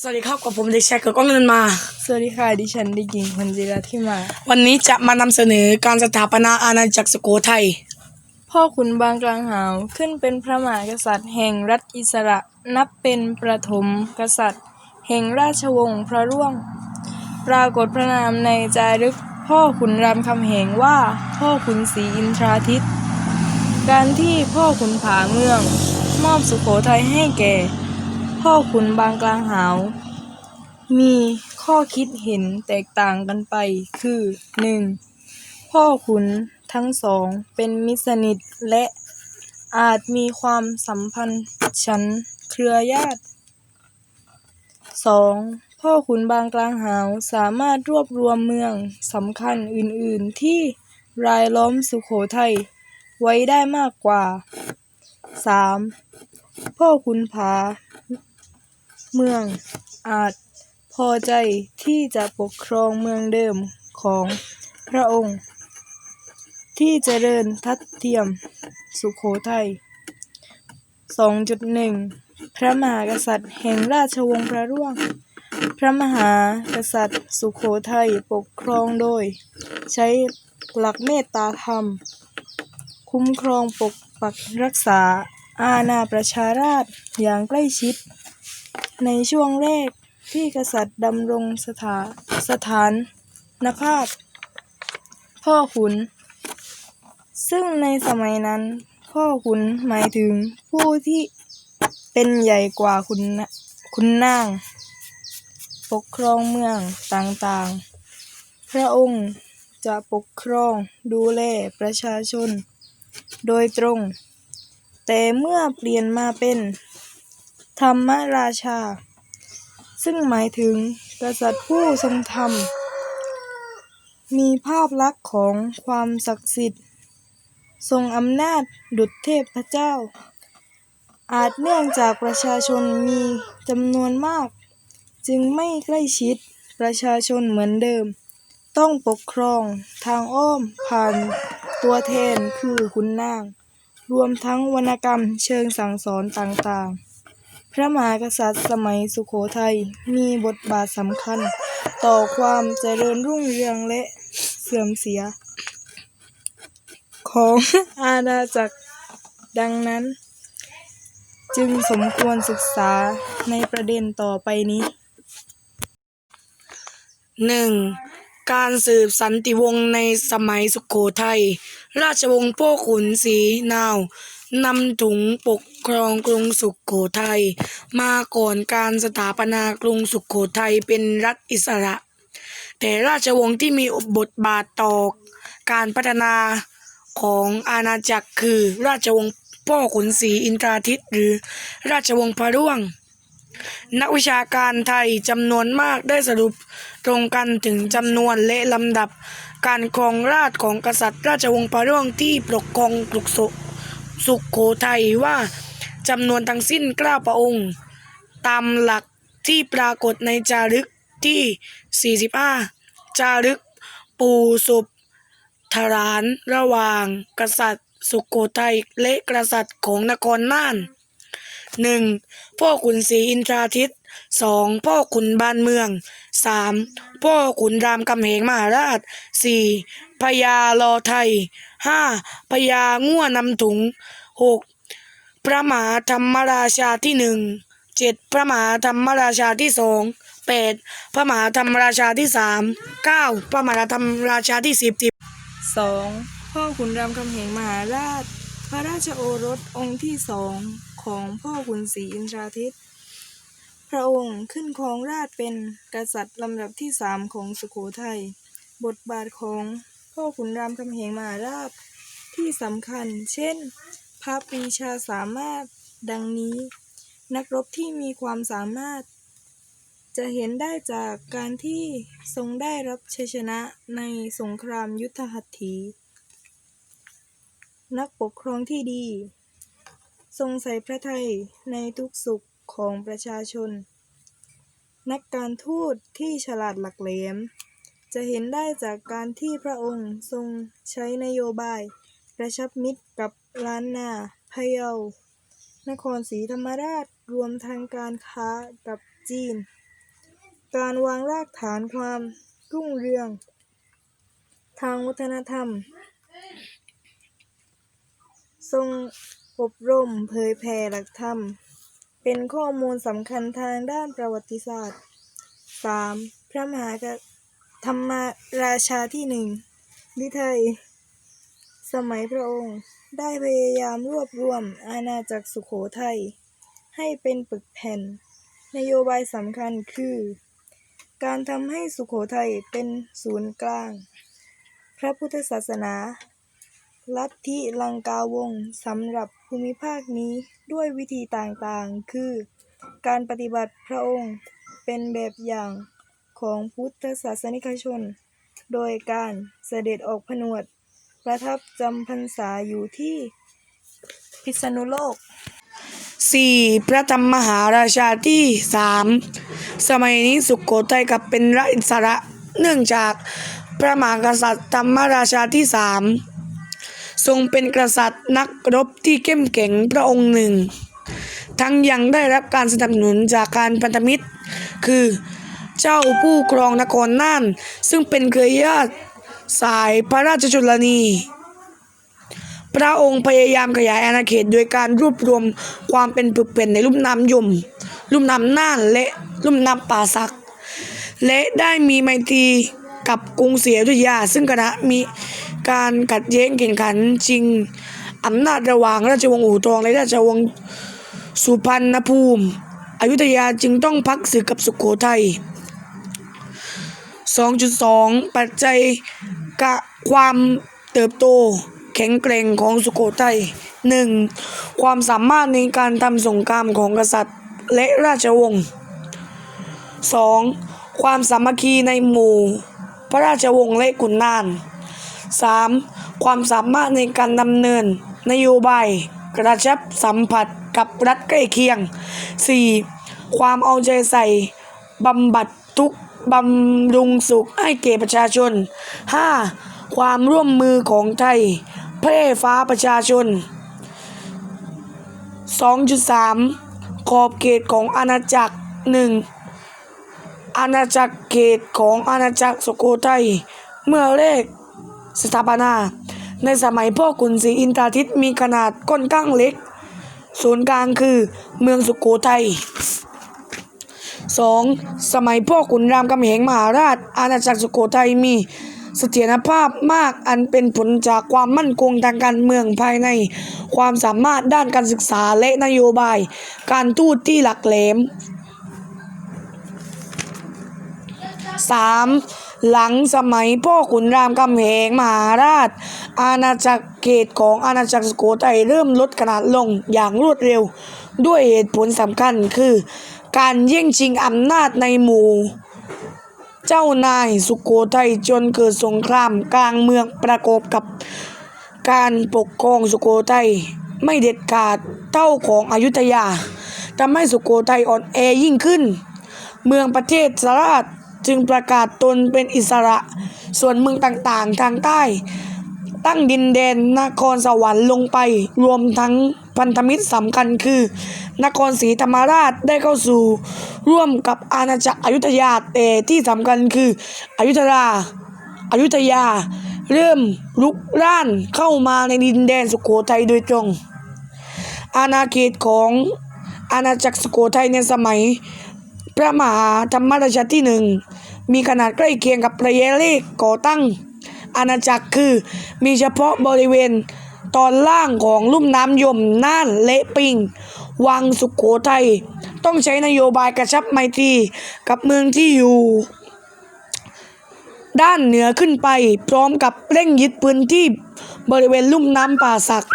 สวัสดีครับกับผมเด็กชายเกิดกล้องเงินมา สวัสดีค่ะดิฉันเด็กหญิงพันจิราที่มา วันนี้จะมานำเสนอการสถาปนาอาณาจักรสุโขทัยพ่อขุนบางกลางหาวขึ้นเป็นพระมหากษัตริย์ แห่งรัฐอิสระนับเป็นประถมกษัตริย์ แห่งราชวงศ์พระร่วง ปรากฏพระนามในจารึกพ่อขุนรามคำแหงว่า พ่อขุนศรีอินทราทิต การที่พ่อขุนผาเมือง มอบสุโขทัยให้แก่ พ่อขุนบางกลางหาว มีข้อคิดเห็นแตกต่างกันไป คือ 1. พ่อขุนทั้งสองเป็นมิตรสนิทและอาจมีความสัมพันธ์ฉันเครือญาติ 2. พ่อขุนบางกลางหาวสามารถรวบรวมเมืองสำคัญอื่นๆที่รายล้อมสุโขทัยไว้ได้มากกว่า 3. พ่อขุนผา เมืองอาจพอใจที่จะปกครองเมืองเดิมของพระองค์ ที่เจริญทัดเทียมสุโขทัย 2.1 พระมหากษัตริย์แห่งราชวงศ์พระร่วง พระมหากษัตริย์สุโขทัยปกครองโดย ใช้หลักเมตตาธรรม คุ้มครองปกปักรักษาอาณาประชาราษอย่างใกล้ชิด ในช่วงแรกที่กษัตริย์ดำรงสถาสถานนภาพ พ่อขุน ซึ่งในสมัยนั้น พ่อขุนหมายถึงผู้ที่เป็นใหญ่กว่าคุณนคุณนาง ปกครองเมืองต่างๆ พระองค์จะปกครองดูแลประชาชน โดยตรง แต่เมื่อเปลี่ยนมาเป็น ธรรมราชา ซึ่งหมายถึงกษัตริย์ผู้ทรงธรรม มีภาพลักษณ์ของความศักดิ์สิทธิ์ ทรงอำนาจดุจเทพเจ้า อาจเนื่องจากประชาชนมีจำนวนมาก จึงไม่ใกล้ชิดประชาชนเหมือนเดิม ต้องปกครองทางอ้อมผ่านตัวแทนคือขุนนาง รวมทั้งวรรณกรรมเชิงสั่งสอนต่างๆ ระมหากษัตริย์สมัยสุโขทัยมีบทบาทสำคัญ ต่อความเจริญรุ่งเรืองและเสื่อมเสีย ของอาณาจักรดังนั้น จึงสมควรศึกษาในประเด็นต่อไปนี้หนึ่ง การสืบสันติวงศ์ในสมัยสุโขทัย ราชวงศ์พ่อขุนศรีนาวนำถุงปกครองกรุงสุโขทัย มาก่อนการสถาปนากรุงสุโขทัยเป็นรัฐอิสระ แต่ราชวงศ์ที่มีบทบาทต่อการพัฒนาของอาณาจักรคือราชวงศ์พ่อขุนศรีอินทราทิตหรือราชวงศ์พระร่วง นักวิชาการไทยจำนวนมากได้สรุปตรงกันถึงจำนวนและลำดับ การครองราชของกษัตริย์ราชวงศ์พระร่วงที่ปกครองกรุงสุสุโขทัยว่าจำนวนทั้งสิ้นเก้าพระองค์ ตามหลักที่ปรากฏในจารึกที่ 45 จารึกปูสุบทรานระหว่างกษัตริย์สุโขทัยและกษัตริย์ของนครน่าน หนึ่งพ่อขุนศรีอินทราทิตสองพ่อขุนบานเมืองสามพ่อขุนรามคำแหงมหาราชสี่พญาลอไทยห้าพญาง่วนำถุงหกพระมหาธรรมราชาที่หนึ่งเจ็ดพระมหาธรรมราชาที่สองแปดพระมหาธรรมราชาที่สามเก้าพระมหาธรรมราชาที่สิบสิบ 2. พ่อขุนรามคำแหงมหาราช พระราชโอรสองค์ที่สอง ของพ่อขุนศรีอินทราทิต พระองค์ขึ้นครองราชเป็นกษัตริย์ลำดับที่สามของสุโขทัย บทบาทของพ่อขุนรามคำแหงมหาราชที่สำคัญ เช่น พระปรีชาสามารถดังนี้ นักรบที่มีความสามารถ จะเห็นได้จากการที่ทรงได้รับชัยชนะในสงครามยุทธหัตถี นักปกครองที่ดี ทรงใส่พระทัยในทุกสุขของประชาชน นักการทูตที่ฉลาดหลักแหลม จะเห็นได้จากการที่พระองค์ทรงใช้นโยบายกระชับมิตรกับล้านนาพะเยานครศรีธรรมราชรวมทางการค้ากับจีน การวางรากฐานความรุ่งเรือง ทางวัฒนธรรม ทรง อบรม เผยแผ่หลักธรรม เป็นข้อมูลสำคัญทางด้านประวัติศาสตร์ 3. พระมหากธรรมราชาที่หนึ่งลิไทย สมัยพระองค์ได้พยายามรวบรวมอาณาจักรสุโขทัยให้เป็นปึกแผ่น นโยบายสำคัญคือ การทำให้สุโขทัยเป็นศูนย์กลาง พระพุทธศาสนา ลัทธิลังกาวงสำหรับ ภูมิภาคนี้ด้วยวิธีต่างๆ คือ การปฏิบัติพระองค์เป็นแบบอย่างของพุทธศาสนิกชน โดยการเสด็จออกผนวด ประทับจำพรรษาอยู่ที่พิษณุโลก 4. พระธรรมมหาราชาที่สามสมัยนี้สุขโขทัยกลับเป็นรัฐอิสระ เนื่องจากพระมหากษัตริย์ธรรมราชาที่สาม ทรงเป็นกษัตริย์นักรบที่เข้มแข็งพระองค์หนึ่ง ทั้งยังได้รับการสนับสนุนจากการพันธมิตร คือเจ้าผู้ครองนครน่าน ซึ่งเป็นเครือญาติสายพระราชชนนี พระองค์พยายามขยายอาณาเขตโดยการรวบรวมความเป็นปึกเป็นในลุ่มน้ำยม ลุ่มน้ำน่านและลุ่มน้ำป่าสัก และได้มีไมตรีกับกรุงศรีอยุธยา ซึ่งขณะมี การขัดแย้งแข่งขันจริงอำนาจระหว่างราชวงศ์อู่ทองและราชวงศ์สุพรรณภูมิ อยุธยาจึงต้องพักศึกกับสุโขทัย 2.2 ปัจจัยกะความเติบโตแข็งแกร่งของสุโขทัย 1. ความสามารถในการทำสงครามของกษัตริย์และราชวงศ์ 2. ความสามัคคีในหมู่ พระราชวงศ์และขุนนาง 3. ความสามารถในการดำเนิน นโยบาย กระชับสัมผัสกับรัฐใกล้เคียง 4. ความเอาใจใส่บำบัดทุกบำรุงสุขให้แก่ประชาชน 5. ความร่วมมือของไทยแพร่ฟ้าประชาชน 2.3 ขอบเขตของอาณาจักร 1. อาณาจักรเขตของอาณาจักรสุโขทัยเมื่อแรก สถาปนา ในสมัยพ่อขุนศรีอินทราทิตมีขนาดค่อนข้างเล็ก ศูนย์กลางคือเมืองสุโขทัย 2. สมัยพ่อขุนรามคำแหงมหาราช อาณาจักรสุโขทัยมีเสถียรภาพมากอันเป็นผลจากความมั่นคงทางการเมืองภายใน ความสามารถด้านการศึกษาและนโยบาย การทูตที่หลักแหลม 3. หลังสมัยพ่อขุนรามคำแหงมหาราช อาณาจักรเขตของอาณาจักรสุโขทัยเริ่มลดขนาดลงอย่างรวดเร็ว ด้วยเหตุผลสำคัญคือ การแย่งชิงอำนาจในหมู่ เจ้านายสุโขทัยจนเกิดสงครามกลางเมืองประกอบกับ การปกครองสุโขทัยไม่เด็ดขาดเท่าของอยุธยาทำให้สุโขทัยอ่อนแอยิ่งขึ้น เมืองประเทศสาราช จึงประกาศตนเป็นอิสระ ส่วนเมืองต่างๆ ทางใต้ ตั้งดินแดนนครสวรรค์ลงไป รวมทั้งพันธมิตรสำคัญคือ นครศรีธรรมราชได้เข้าสู่ ร่วมกับอาณาจักรอยุธยาแต่ที่สำคัญคืออยุธยาอยุธยา เริ่มลุกร่านเข้ามาในดินแดนสุโขทัยโดยตรง อาณาเขตของอาณาจักรสุโขทัยในสมัย พระมหาธรรมราชาที่หนึ่งมีขนาดใกล้เคียงกับพระเยเลขก่อตั้งอาณาจักรคือมีเฉพาะบริเวณตอนล่างของลุ่มน้ำยมน่านและปิง วังสุขโขทัย ต้องใช้นโยบายกระชับไมตรีกับเมืองที่อยู่ ด้านเหนือขึ้นไปพร้อมกับเร่งยึดพื้นที่บริเวณลุ่มน้ำป่าสัก